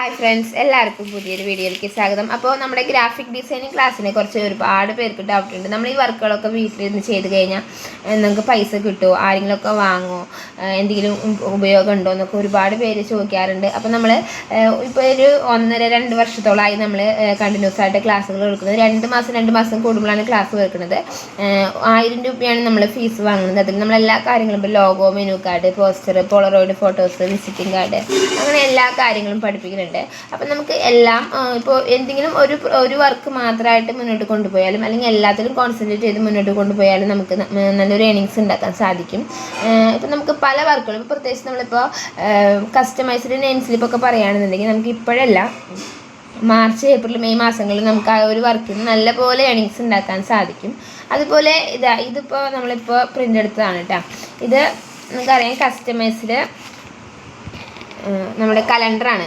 Hi friends എല്ലാവർക്കും പുതിയൊരു വീഡിയോയിലേക്ക് സ്വാഗതം. അപ്പോൾ നമ്മുടെ ഗ്രാഫിക് ഡിസൈനിങ് ക്ലാസ്സിനെ കുറിച്ച് ഒരുപാട് പേർക്ക് ഡൗട്ട് ഉണ്ട്. നമ്മൾ ഈ വർക്കുകളൊക്കെ വീട്ടിലിരുന്ന് ചെയ്ത് കഴിഞ്ഞാൽ നമുക്ക് പൈസ കിട്ടുമോ ആരെങ്കിലുമൊക്കെ വാങ്ങുമോ എന്തെങ്കിലും ഉപയോഗം ഉണ്ടോ? എന്നൊക്കെ ഒരുപാട് പേര് ചോദിക്കാറുണ്ട്. അപ്പോൾ നമ്മൾ ഇപ്പോൾ ഒരു ഒന്നര രണ്ട് വർഷത്തോളമായി നമ്മൾ കണ്ടിന്യൂസ് ആയിട്ട് ക്ലാസ്സുകൾ എടുക്കുന്നത്. രണ്ട് മാസം രണ്ട് മാസം കൂടുമ്പോഴാണ് ക്ലാസ് വെക്കുന്നത് ആയിരം രൂപയാണ് നമ്മൾ ഫീസ് വാങ്ങുന്നത്. അതിൽ നമ്മൾ എല്ലാ കാര്യങ്ങളും ഇപ്പോൾ logo menu card poster polaroid photos visiting card അങ്ങനെ എല്ലാ കാര്യങ്ങളും പഠിപ്പിക്കുന്നുണ്ട്. അപ്പം നമുക്ക് എല്ലാം ഇപ്പോൾ എന്തെങ്കിലും ഒരു ഒരു വർക്ക് മാത്രമായിട്ട് മുന്നോട്ട് കൊണ്ടുപോയാലും അല്ലെങ്കിൽ എല്ലാത്തിലും കോൺസെൻട്രേറ്റ് ചെയ്ത് മുന്നോട്ട് കൊണ്ടുപോയാലും നമുക്ക് നല്ലൊരു ഏണിങ്സ് ഉണ്ടാക്കാൻ സാധിക്കും. ഇപ്പം നമുക്ക് പല വർക്കുകളും പ്രത്യേകിച്ച് നമ്മളിപ്പോൾ കസ്റ്റമൈസ്ഡ് നെയിം സ്ലിപ്പൊക്കെ പറയുകയാണെന്നുണ്ടെങ്കിൽ നമുക്ക് ഇപ്പോഴല്ല മാർച്ച് ഏപ്രിൽ മെയ് മാസങ്ങളിൽ നമുക്ക് ആ ഒരു വർക്കിന് നല്ലപോലെ ഏണിങ്സ് ഉണ്ടാക്കാൻ സാധിക്കും. അതുപോലെ ഇതാ ഇതിപ്പോൾ നമ്മളിപ്പോൾ പ്രിന്റ് എടുത്തതാണ് കേട്ടോ ഇത് നമുക്കറിയാം കസ്റ്റമൈസ്ഡ് ഏഹ് നമ്മുടെ കലണ്ടറാണ്.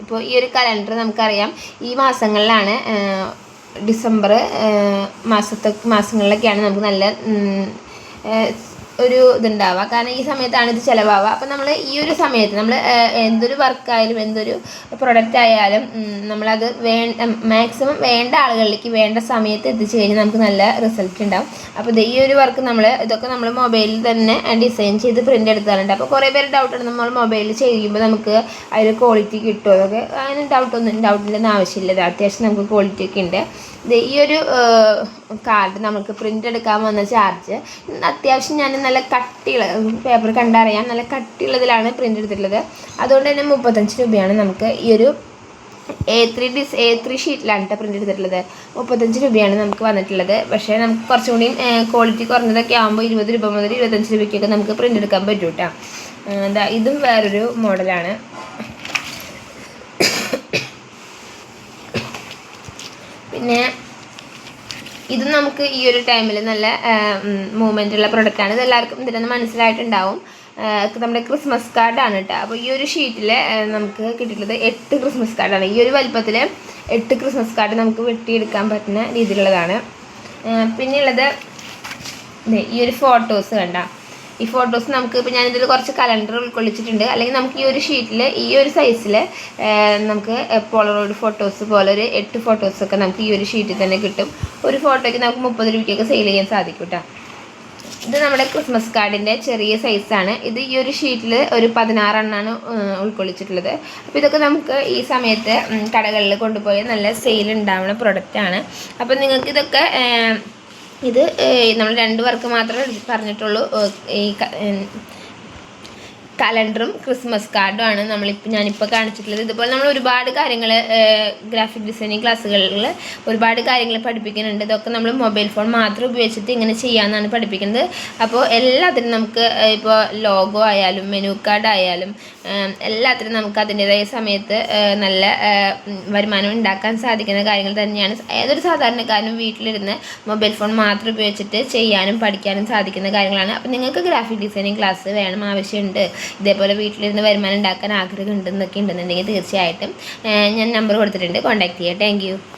അപ്പോൾ ഈ ഒരു കലണ്ടർ നമുക്കറിയാം. ഈ മാസങ്ങളിലാണ് ഡിസംബർ മാസത്തെ മാസങ്ങളിലൊക്കെയാണ് നമുക്ക് നല്ല ഒരു ഇതുണ്ടാവുക. കാരണം ഈ സമയത്താണ് ഇത് ചിലവാവുക. അപ്പം നമ്മൾ ഈ ഒരു സമയത്ത് നമ്മൾ എന്തൊരു വർക്കായാലും എന്തൊരു പ്രൊഡക്റ്റ് ആയാലും നമ്മളത് വേ മാക്സിമം വേണ്ട ആളുകളിലേക്ക് വേണ്ട സമയത്ത് എത്തിച്ചു കഴിഞ്ഞാൽ നമുക്ക് നല്ല റിസൾട്ട് ഉണ്ടാവും. അപ്പോൾ ഇത് ഈ ഒരു വർക്ക് നമ്മൾ ഇതൊക്കെ നമ്മൾ മൊബൈലിൽ തന്നെ ഡിസൈൻ ചെയ്ത് പ്രിന്റ് എടുക്കാറുണ്ട്. അപ്പോൾ കുറേ പേര് ഡൗട്ടുണ്ട് നമ്മൾ മൊബൈലിൽ ചെയ്യുമ്പോൾ നമുക്ക് അതിൽ ക്വാളിറ്റി കിട്ടുമോ അതൊക്കെ അങ്ങനെ ഡൗട്ടൊന്നും ഡൗട്ടില്ലെന്ന് ആവശ്യമില്ല. അത്യാവശ്യം നമുക്ക് ക്വാളിറ്റി ഒക്കെ ഉണ്ട്. ഇത് ഈ ഒരു കാർഡ് നമുക്ക് പ്രിന്റ് എടുക്കാൻ വന്ന ചാർജ് അത്യാവശ്യം ഞാൻ നല്ല കട്ടിയുള്ള പേപ്പർ കണ്ടറിയാം നല്ല കട്ടിയുള്ളതിലാണ് പ്രിന്റ് എടുത്തിട്ടുള്ളത്. അതുകൊണ്ട് തന്നെ മുപ്പത്തഞ്ച് രൂപയാണ് നമുക്ക് ഈ ഒരു A three this A three ഷീറ്റിലാണ് കേട്ടോ പ്രിന്റ് എടുത്തിട്ടുള്ളത്. മുപ്പത്തഞ്ച് രൂപയാണ് നമുക്ക് വന്നിട്ടുള്ളത്. പക്ഷേ നമുക്ക് കുറച്ചും കൂടി ക്വാളിറ്റി കുറഞ്ഞതൊക്കെ ആകുമ്പോൾ ഇരുപത് രൂപ മുതൽ ഇരുപത്തഞ്ച് രൂപയ്ക്കൊക്കെ നമുക്ക് പ്രിന്റ് എടുക്കാൻ പറ്റും കേട്ടോ എന്താ ഇതും വേറൊരു മോഡലാണ്. പിന്നെ ഇത് നമുക്ക് ഈ ഒരു ടൈമിൽ നല്ല മൂവ്മെന്റ് ഉള്ള പ്രൊഡക്റ്റാണ് ഇത് എല്ലാവർക്കും ഇതിനൊന്ന് മനസ്സിലായിട്ടുണ്ടാവും. നമ്മുടെ ക്രിസ്മസ് കാർഡാണ് കേട്ടോ അപ്പോൾ ഈ ഒരു ഷീറ്റിൽ നമുക്ക് കിട്ടിയിട്ടുള്ളത് എട്ട് ക്രിസ്മസ് കാർഡാണ് ഈ ഒരു വലിപ്പത്തിൽ എട്ട് ക്രിസ്മസ് കാർഡ് നമുക്ക് വെട്ടിയെടുക്കാൻ പറ്റുന്ന രീതിയിലുള്ളതാണ്. പിന്നെയുള്ളത് ഈ ഒരു ഫോട്ടോസ് കണ്ട. ഈ ഫോട്ടോസ് നമുക്ക് ഇപ്പോൾ ഞാനിതിൽ കുറച്ച് കലണ്ടർ ഉൾക്കൊള്ളിച്ചിട്ടുണ്ട്. അല്ലെങ്കിൽ നമുക്ക് ഈ ഒരു ഷീറ്റിൽ ഈ ഒരു സൈസിൽ നമുക്ക് പോളറോയിഡ് ഫോട്ടോസ് പോലെ ഒരു എട്ട് ഫോട്ടോസൊക്കെ നമുക്ക് ഈ ഒരു ഷീറ്റിൽ തന്നെ കിട്ടും. ഒരു ഫോട്ടോയ്ക്ക് നമുക്ക് മുപ്പത് രൂപയ്ക്കൊക്കെ സെയിൽ ചെയ്യാൻ സാധിക്കും കേട്ടോ ഇത് നമ്മുടെ ക്രിസ്മസ് കാർഡിന്റെ ചെറിയ സൈസാണ് ഇത് ഈ ഒരു ഷീറ്റിൽ ഒരു പതിനാറെണ്ണമാണ് ഉൾക്കൊള്ളിച്ചിട്ടുള്ളത്. അപ്പോൾ ഇതൊക്കെ നമുക്ക് ഈ സമയത്ത് കടകളിൽ കൊണ്ടുപോയി നല്ല സെയിൽ ഉണ്ടാവുന്ന പ്രൊഡക്റ്റാണ് അപ്പോൾ നിങ്ങൾക്ക് ഇതൊക്കെ ഇത് നമ്മൾ രണ്ട് വർക്ക് മാത്രമേ പറഞ്ഞിട്ടുള്ളൂ ഈ കലണ്ടറും ക്രിസ്മസ് കാർഡും ആണ് നമ്മളിപ്പോൾ ഞാനിപ്പോൾ കാണിച്ചിട്ടുള്ളത്. ഇതുപോലെ നമ്മൾ ഒരുപാട് കാര്യങ്ങൾ ഗ്രാഫിക് ഡിസൈനിങ് ക്ലാസ്സുകളിൽ ഒരുപാട് കാര്യങ്ങൾ പഠിപ്പിക്കുന്നുണ്ട്. ഇതൊക്കെ നമ്മൾ മൊബൈൽ ഫോൺ മാത്രം ഉപയോഗിച്ചിട്ട് ഇങ്ങനെ ചെയ്യാമെന്നാണ് പഠിപ്പിക്കുന്നത്. അപ്പോൾ എല്ലാത്തിനും നമുക്ക് ഇപ്പോൾ ലോഗോ ആയാലും മെനു കാർഡ് ആയാലും എല്ലാത്തിനും നമുക്ക് അതിന്റെതായ സമയത്ത് നല്ല വരുമാനം ഉണ്ടാക്കാൻ സാധിക്കുന്ന കാര്യങ്ങൾ തന്നെയാണ്. ഏതൊരു സാധാരണക്കാരനും വീട്ടിലിരുന്ന് മൊബൈൽ ഫോൺ മാത്രം ഉപയോഗിച്ചിട്ട് ചെയ്യാനും പഠിക്കാനും സാധിക്കുന്ന കാര്യങ്ങളാണ്. അപ്പോൾ നിങ്ങൾക്ക് ഗ്രാഫിക് ഡിസൈനിങ് ക്ലാസ് വേണം ആവശ്യമുണ്ട്. ഇതേപോലെ വീട്ടിലിരുന്ന് വരുമാനം ഉണ്ടാക്കാൻ ആഗ്രഹം ഉണ്ടെന്നൊക്കെ ഉണ്ടെന്നുണ്ടെങ്കിൽ തീർച്ചയായിട്ടും ഞാൻ നമ്പർ കൊടുത്തിട്ടുണ്ട്. കോൺടാക്ട് ചെയ്യാം. താങ്ക്